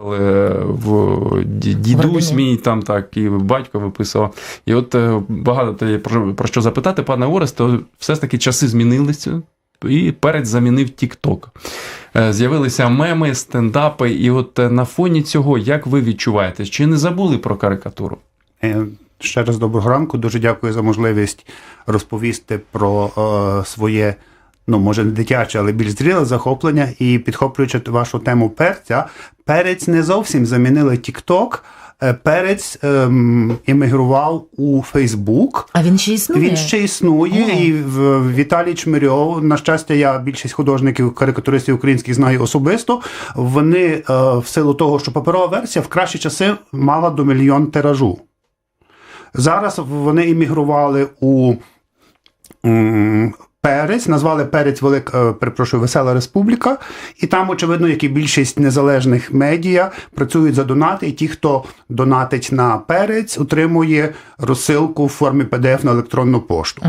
Але в дідусь мій там так і батько виписував. І от е, багато є про, про що запитати, пане Орес, то все ж таки часи змінилися. І перець замінив TikTok. Е, З'явилися меми, стендапи, і от е, на фоні цього, як ви відчуваєте, чи не забули про карикатуру? Ще раз доброго ранку. Дуже дякую за можливість розповісти про е, своє, ну може не дитяче, але більш зріле захоплення. І підхоплюючи вашу тему перця, перець не зовсім замінили TikTok. Е, Перець ем, емігрував у Фейсбук. А він ще існує? Він ще існує, О. і в Віталій Чмирьов, на щастя, я більшість художників, карикатуристів українських знаю особисто. Вони е, в силу того, що паперова версія в кращі часи мала до мільйон тиражу. Зараз вони іммігрували у м, Перець, назвали Перець Велик, е, перепрошую, Весела Республіка, і там, очевидно, як і більшість незалежних медіа працюють за донати, і ті, хто донатить на перець, отримує розсилку в формі PDF на електронну пошту.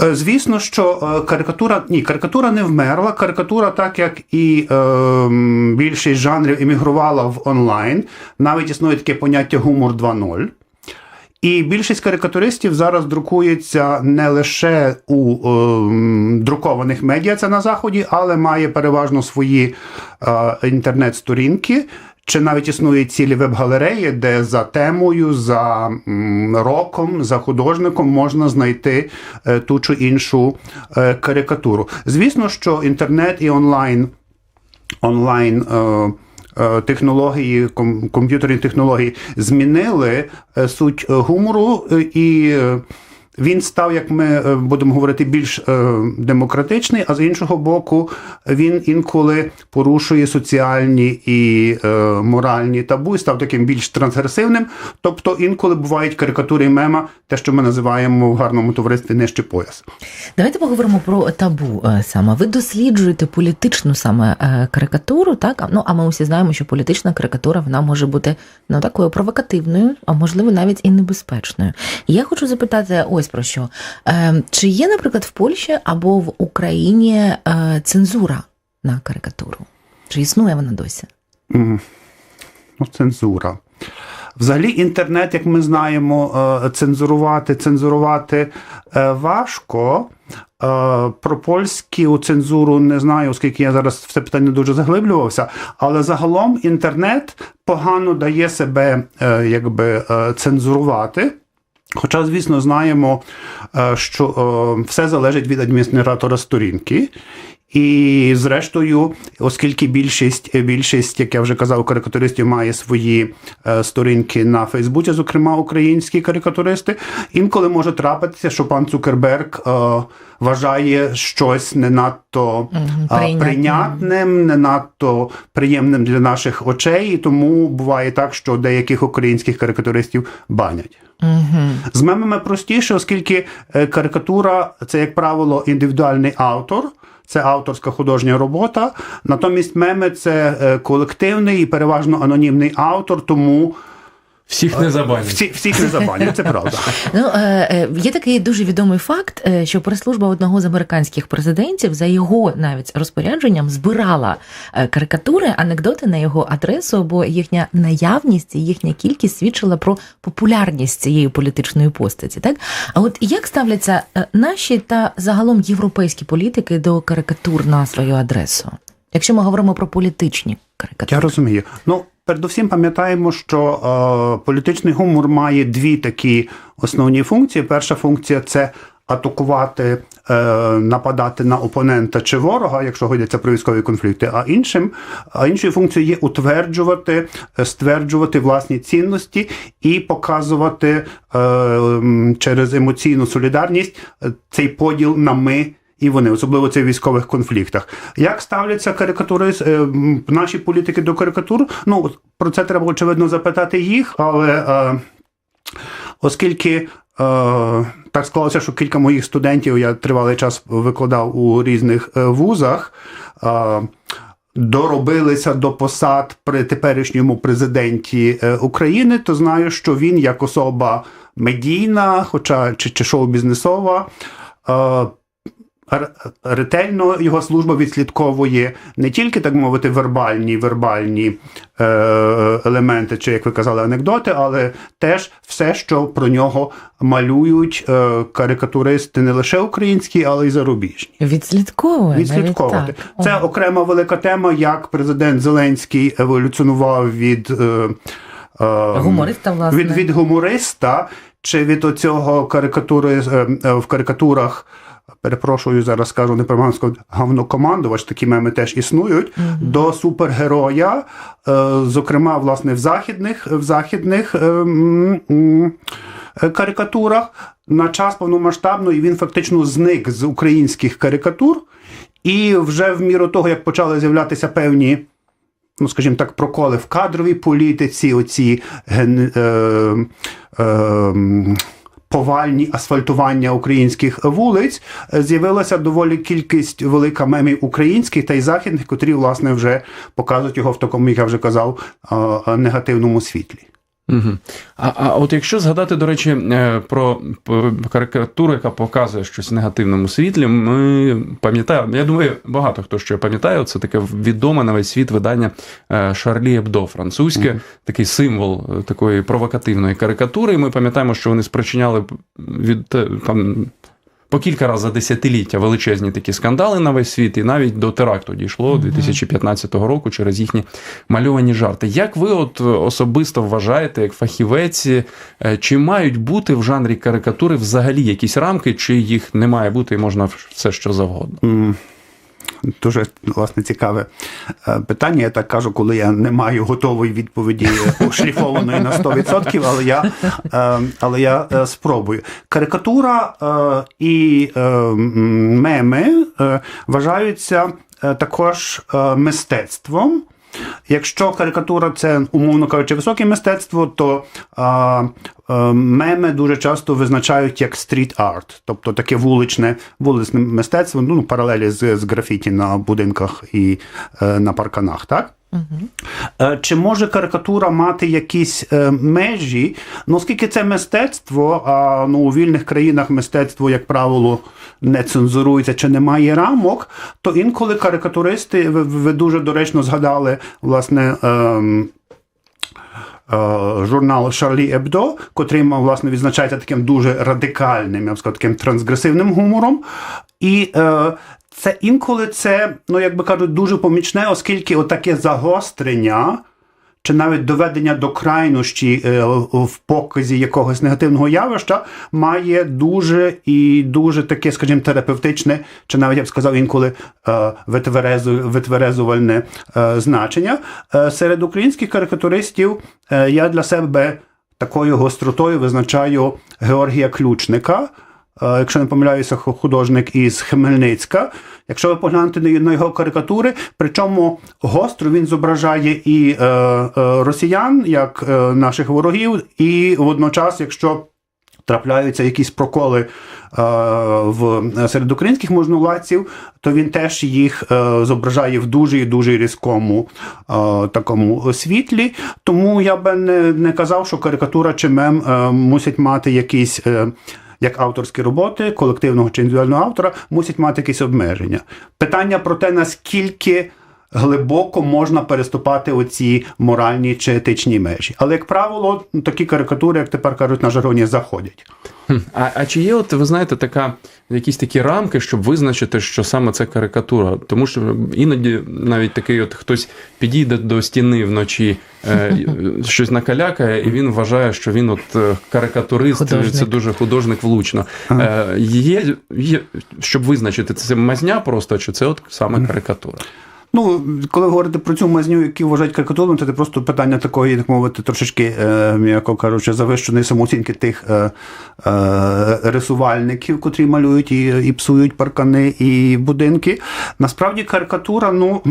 Е, Звісно, що е, карикатура ні, карикатура не вмерла. Карикатура, так як і е, більшість жанрів емігрувала в онлайн. Навіть існує таке поняття гумор 2.0. І більшість карикатуристів зараз друкується не лише у е, друкованих медіа, це на заході, але має переважно свої е, інтернет-сторінки. Чи навіть існують цілі веб-галереї, де за темою, за роком, за художником можна знайти е, ту чи іншу е, карикатуру. Звісно, що інтернет і онлайн онлайн е, технології, ком- комп'ютерні технології змінили е, суть е, гумору, е, і е, він став, як ми е, будемо говорити, більш е, демократичний, а з іншого боку, він інколи порушує соціальні і е, моральні табу, і став таким більш трансгресивним. Тобто інколи бувають карикатури і мема, те, що ми називаємо в гарному товаристві нижче пояс. Давайте поговоримо про табу саме. Ви досліджуєте політичну саме карикатуру, так? Ну а ми усі знаємо, що політична карикатура вона може бути ну такою провокативною, а можливо навіть і небезпечною. І я хочу запитати ось про що. Е, Чи є, наприклад, в Польщі або в Україні е, цензура на карикатуру? Чи існує вона досі? Ну, цензура. Взагалі, інтернет, як ми знаємо, е, цензурувати, цензурувати е, важко. Про польську цензуру не знаю, оскільки я зараз в це питання дуже заглиблювався. Але загалом інтернет погано дає себе якби цензурувати. Хоча, звісно, знаємо, е, що е, все залежить від адміністратора сторінки. І, зрештою, оскільки більшість, більшість, як я вже казав, карикатуристів має свої е, сторінки на Фейсбуці, зокрема українські карикатуристи, інколи може трапитися, що пан Цукерберг е, вважає щось не надто Мгм, прийнятним. прийнятним, не надто приємним для наших очей, і тому буває так, що деяких українських карикатуристів банять. Угу. З мемами простіше, оскільки е, карикатура це, як правило, індивідуальний автор. Це авторська художня робота. Натомість меми це е, колективний і переважно анонімний автор, тому Всіх не забанять. всі, всіх не забанять, це правда. Ну, е, е, є такий дуже відомий факт, е, що прес-служба одного з американських президентів за його навіть розпорядженням збирала карикатури, анекдоти на його адресу, бо їхня наявність і їхня кількість свідчила про популярність цієї політичної постаті. Так, а от як ставляться наші та загалом європейські політики до карикатур на свою адресу? Якщо ми говоримо про політичні карикатури, Я розумію. Ну, передусім пам'ятаємо, що е, політичний гумор має дві такі основні функції. Перша функція це атакувати, е, нападати на опонента чи ворога, якщо йдеться про військові конфлікти. А іншим, а іншою функцією є утверджувати, е, стверджувати власні цінності і показувати е, через емоційну солідарність е, цей поділ на ми. І вони, особливо це в військових конфліктах. Як ставляться карикатури е, наші політики до карикатур? Ну про це треба очевидно запитати їх, але е, оскільки е, так склалося, що кілька моїх студентів я тривалий час викладав у різних вузах. Доробилися до посад при теперішньому президенті України, то знаю, що він як особа медійна, хоча чи, чи шоу-бізнесова, ретельно його служба відслідковує не тільки, так мовити, вербальні, вербальні е, елементи, чи як ви казали, анекдоти, але теж все, що про нього малюють е, карикатуристи не лише українські, але й зарубіжні. Відслідковує. Відслідковувати. так. Це О. окрема велика тема, як президент Зеленський еволюціонував від. Е, е, Гумориста, власне. від, від гумориста чи від оцього карикатури е, е, в карикатурах. Перепрошую, зараз скажу неправильно, гавнокомандувач, такі меми теж існують, до супергероя, е, зокрема, власне, в західних, в західних карикатурах. На час повномасштабної він фактично зник з українських карикатур, і вже в міру того, як почали з'являтися певні ну, скажімо так, проколи в кадровій політиці, оці ген, е, е, повальні асфальтування українських вулиць, з'явилася доволі кількість велика мемів українських та й західних, котрі, власне, вже показують його в такому, як я вже казав, е, е, негативному світлі. Угу. А, а от якщо згадати, до речі, е, про карикатуру, яка показує щось в негативному світлі, ми пам'ятаємо, я думаю, багато хто ще пам'ятає, це таке відоме на весь світ видання е, Шарлі Ебдо, французьке, такий символ е, такої провокативної карикатури. І ми пам'ятаємо, що вони спричиняли від там. По кілька разів за десятиліття величезні такі скандали на весь світ, і навіть до теракту дійшло 2015 року через їхні мальовані жарти. Як ви от особисто вважаєте, як фахівець, е, чи мають бути в жанрі карикатури взагалі якісь рамки, чи їх не має бути і можна все що завгодно? Дуже власне цікаве е, питання. Я так кажу, коли я не маю готової відповіді ошліфованої на 100%, але я, е, але я е, спробую. Карикатура і меми вважаються також мистецтвом. Якщо карикатура це, умовно кажучи, високе мистецтво, то а, а, меми дуже часто визначають як стріт-арт, тобто таке вуличне, вуличне мистецтво, ну, паралелі з, з графіті на будинках і е, на парканах, так? Е, Чи може карикатура мати якісь е, межі? Ну, оскільки це мистецтво, а ну, у вільних країнах мистецтво, як правило, не цензурується чи немає рамок, то інколи карикатуристи, ви, ви дуже доречно згадали, власне. е, Журнал Шарлі Ебдо, котрий власне відзначається таким дуже радикальним, я б сказав, таким трансгресивним гумором. І е, це інколи це, ну як би кажуть, дуже помічне, оскільки отаке загострення. Чи навіть доведення до крайнощі е, в показі якогось негативного явища має дуже і дуже таке, скажімо, терапевтичне, чи навіть я б сказав інколи е, витверезу- витверезувальне е, значення. Серед українських карикатуристів я для себе такою гостротою визначаю Георгія Ключника. Е, Якщо не помиляюся, ху- художник із Хмельницька. Якщо ви поглянете на його карикатури, причому гостро він зображає і е, е, росіян, як наших ворогів, і водночас, якщо трапляються якісь проколи е, в серед українських можновладців, то він теж їх е, зображає в дуже і дуже різкому е, такому світлі. Тому я би не, не казав, що карикатура чи мем е, мусять мати якісь. Е, як авторські роботи колективного чи індивідуального автора мусять мати якісь обмеження. Питання про те, наскільки глибоко можна переступати оці моральні чи етичні межі. Але, як правило, такі карикатури, як тепер кажуть на жаргоні, заходять. А, а чи є, от ви знаєте, така якісь такі рамки, щоб визначити, що саме це карикатура? Тому що іноді навіть такий от хтось підійде до стіни вночі, е, щось накалякає, і він вважає, що він от е, карикатурист, Художник. це дуже художник влучно. Е, є, є, щоб визначити, це мазня просто, чи це от саме карикатура? Ну, коли говорите про цю мазню, які вважають карикатурною, то це просто питання такої, так мовити, трошечки, е, м'яко кажучи, завищеної самооцінки тих е, е, рисувальників, котрі малюють і, і псують паркани і будинки. Насправді карикатура, ну.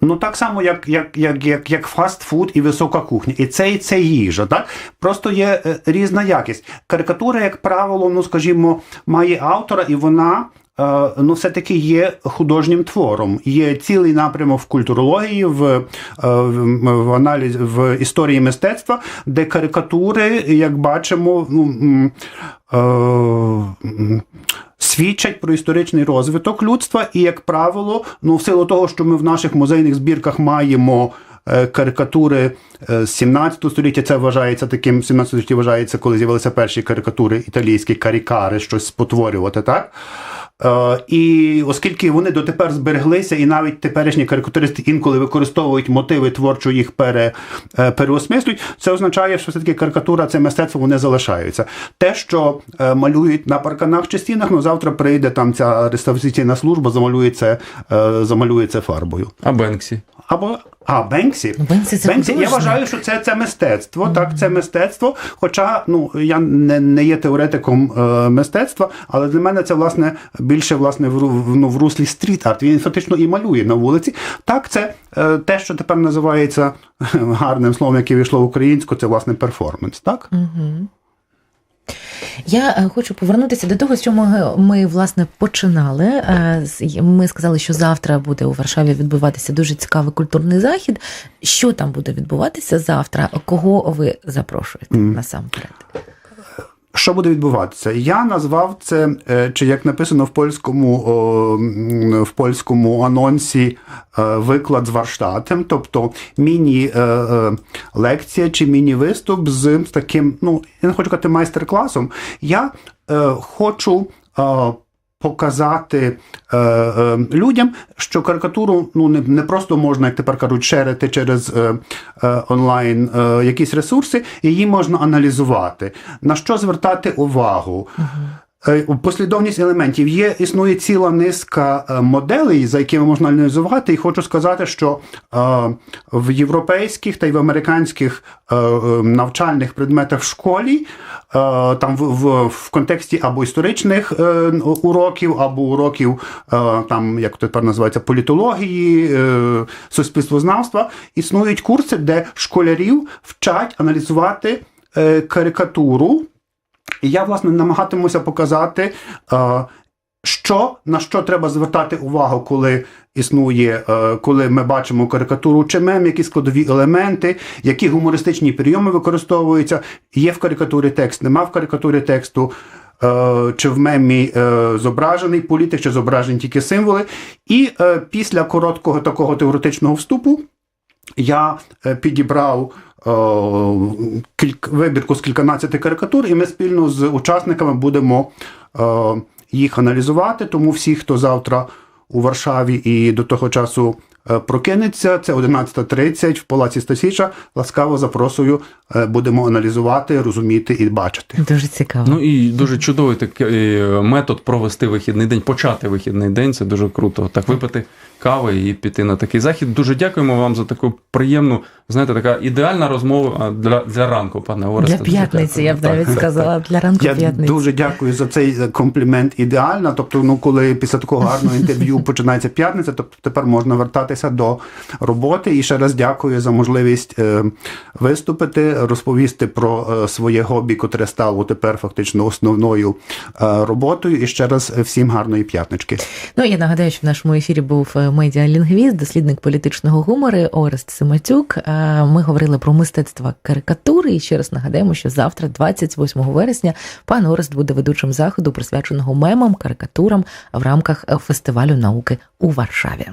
Ну, так само, як, як, як, як, як фастфуд і висока кухня. І це, і це їжа. Так? Просто є е, різна якість. Карикатура, як правило, ну, скажімо, має автора, і вона. Е, Ну, все-таки є художнім твором. Є цілий напрямок в культурології, в, е, в, аналізі в історії мистецтва, де карикатури, як бачимо, ну, е, свідчать про історичний розвиток людства, і, як правило, ну, в силу того, що ми в наших музейних збірках маємо. Карикатури з 17 століття це вважається таким 17 столітті вважається, коли з'явилися перші карикатури італійські карікари, щось спотворювати, так? Е, і оскільки вони дотепер збереглися, і навіть теперішні карикатуристи інколи використовують мотиви творчо їх пере, е, переосмислюють, це означає, що все-таки карикатура, це мистецтво, вони залишаються. Те, що е, малюють на парканах чи стінах, ну завтра прийде там ця реставраційна служба, замалює це, замалює це фарбою. А Бенксі? Або а Бенксі. Ну, Бенксі це я художник. вважаю, що це, це мистецтво. Так, це мистецтво. Хоча ну я не, не є теоретиком е, мистецтва, але для мене це власне більше власне в, ну, в руслі стріт-арт. Він фактично і малює на вулиці. Так, це е, те, що тепер називається гарним словом, яке війшло в українську, це власне перформанс. Так? Я е, хочу повернутися до того, з чого ми, ми власне починали. Е, Ми сказали, що завтра буде у Варшаві відбуватися дуже цікавий культурний захід. Що там буде відбуватися завтра? Кого ви запрошуєте насамперед? Що буде відбуватися? Я назвав це, е, чи як написано в польському, в польському анонсі, е, виклад з варштатом, тобто міні-лекція чи міні-виступ з таким, ну, я не хочу казати майстер-класом. Я е, хочу. Показати е, е, людям, що карикатуру ну не, не просто можна, як тепер кажуть, шерити через е, е, онлайн е, якісь ресурси, її можна аналізувати. На що звертати увагу? Е, Послідовність елементів є, існує ціла низка е, моделей, за якими можна аналізувати, і хочу сказати, що е, в європейських та й в американських е, е, навчальних предметах в школі, е, там в, в, контексті або історичних е, уроків, або уроків, е, там як тепер називається політології, е, суспільствознавства, існують курси, де школярів вчать аналізувати е, карикатуру. І я, власне, намагатимуся показати, е, що, на що треба звертати увагу, коли існує, е, коли ми бачимо карикатуру чи мем, які складові елементи, які гумористичні прийоми використовуються. Є в карикатурі текст, нема в карикатурі тексту. е, Чи в мемі зображений політик, чи зображені тільки символи. І після короткого такого теоретичного вступу я е, підібрав е, вибірку з кільканадцяти карикатур, і ми спільно з учасниками будемо е, їх аналізувати. Тому всі, хто завтра у Варшаві і до того часу прокинеться, це 11.30 в Палаці Стасіча. Ласкаво запрошую, будемо аналізувати, розуміти і бачити. Дуже цікаво. Ну і дуже чудовий такий метод провести вихідний день, почати вихідний день. Це дуже круто. Так випити кави і піти на такий захід. Дуже дякуємо вам за таку приємну, знаєте, така ідеальна розмова для, для ранку, пане Оресте. Для п'ятниці, я б навіть Так, сказала, для ранку Я п'ятниці. дуже дякую за цей комплімент. Ідеально. Тобто, ну коли після такого гарного інтерв'ю починається п'ятниця, тобто тепер можна вертатися до роботи. І ще раз дякую за можливість е, виступити, розповісти про е, своє хобі, котре стало тепер фактично основною е, роботою. І ще раз всім гарної п'ятнички. Ну я нагадаю, що в нашому ефірі був е, медіалінгвіст, дослідник політичного гумору Орест Сематюк. Е, Ми говорили про мистецтво карикатури. І ще раз нагадаємо, що завтра, 28 вересня, пан Орест буде ведучим заходу, присвяченого мемам, карикатурам в рамках фестивалю науки у Варшаві.